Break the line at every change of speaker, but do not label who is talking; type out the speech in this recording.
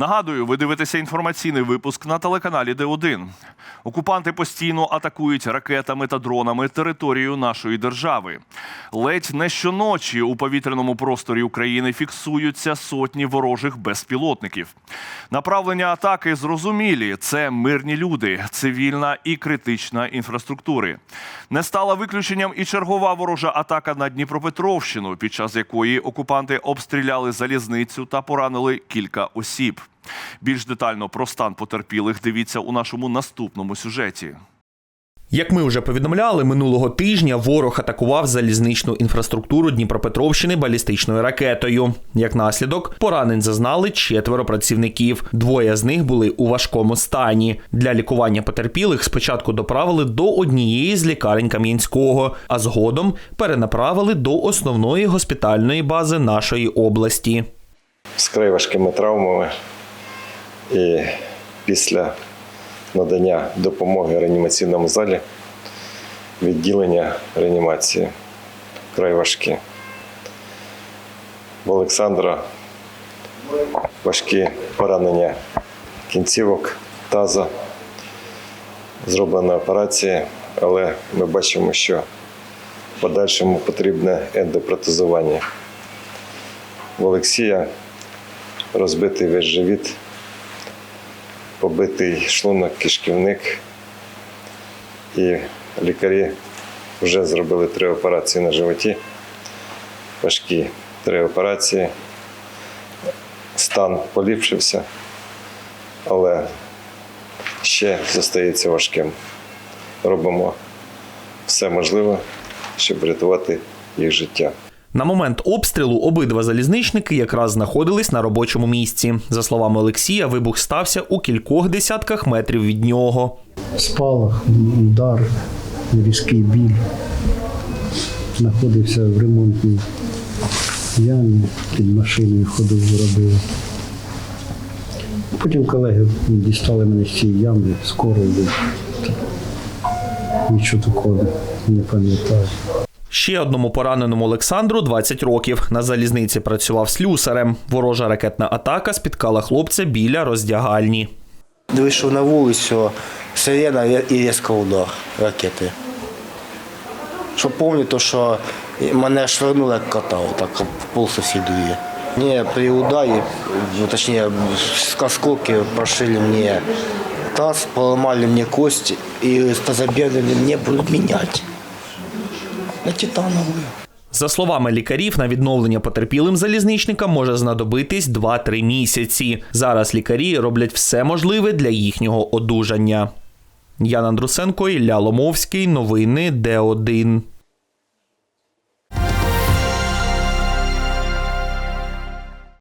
Нагадую, ви дивитеся інформаційний випуск на телеканалі Д1. Окупанти постійно атакують ракетами та дронами територію нашої держави. Ледь не щоночі у повітряному просторі України фіксуються сотні ворожих безпілотників. Направлення атаки зрозумілі: це мирні люди, цивільна і критична інфраструктури. Не стала виключенням і чергова ворожа атака на Дніпропетровщину, під час якої окупанти обстріляли залізницю та поранили кілька осіб. Більш детально про стан потерпілих дивіться у нашому наступному сюжеті.
Як ми вже повідомляли, минулого тижня ворог атакував залізничну інфраструктуру Дніпропетровщини балістичною ракетою. Як наслідок, поранень зазнали четверо працівників. Двоє з них були у важкому стані. Для лікування потерпілих спочатку доправили до однієї з лікарень Кам'янського, а згодом перенаправили до основної госпітальної бази нашої області.
з край важкими травмами. І після надання допомоги реанімаційному залі відділення реанімації край важкі. В Олександра важкі поранення кінцівок, таза. Зроблена операція, але ми бачимо, що в подальшому потрібне ендопротезування. В Олексія розбитий весь живіт, побитий шлунок, кишківник. І лікарі вже зробили три операції на животі. Важкі три операції. Стан поліпшився, але ще зостається важким. Робимо все можливе, щоб врятувати їх життя.
На момент обстрілу обидва залізничники якраз знаходились на робочому місці. За словами Олексія, вибух стався у кількох десятках метрів від нього.
спалах, удар, різкий біль. Знаходився в ремонтній ямі, під машиною ходив, робив. Потім колеги дістали мене з цієї ями, скоро був. Нічого такого не пам'ятаю.
Ще одному пораненому Олександру 20 років. На залізниці працював слюсарем. Ворожа ракетна атака спіткала хлопця біля роздягальні.
Вийшов на вулицю, сирена і різко удар ракети. Що пам'ятаю, що мене швирнуло як кота, так полз всі дві. Мне при ударе, ну, точнее, прошили мне таз, поломали мне кость, и тазобедренный мне будут менять. На титановую.
За словами лікарів, на відновлення потерпілим залізничникам може знадобитись 2-3 місяці. Зараз лікарі роблять все можливе для їхнього одужання. Ян Андрусенко, Ілля Ломовський. Новини Д1.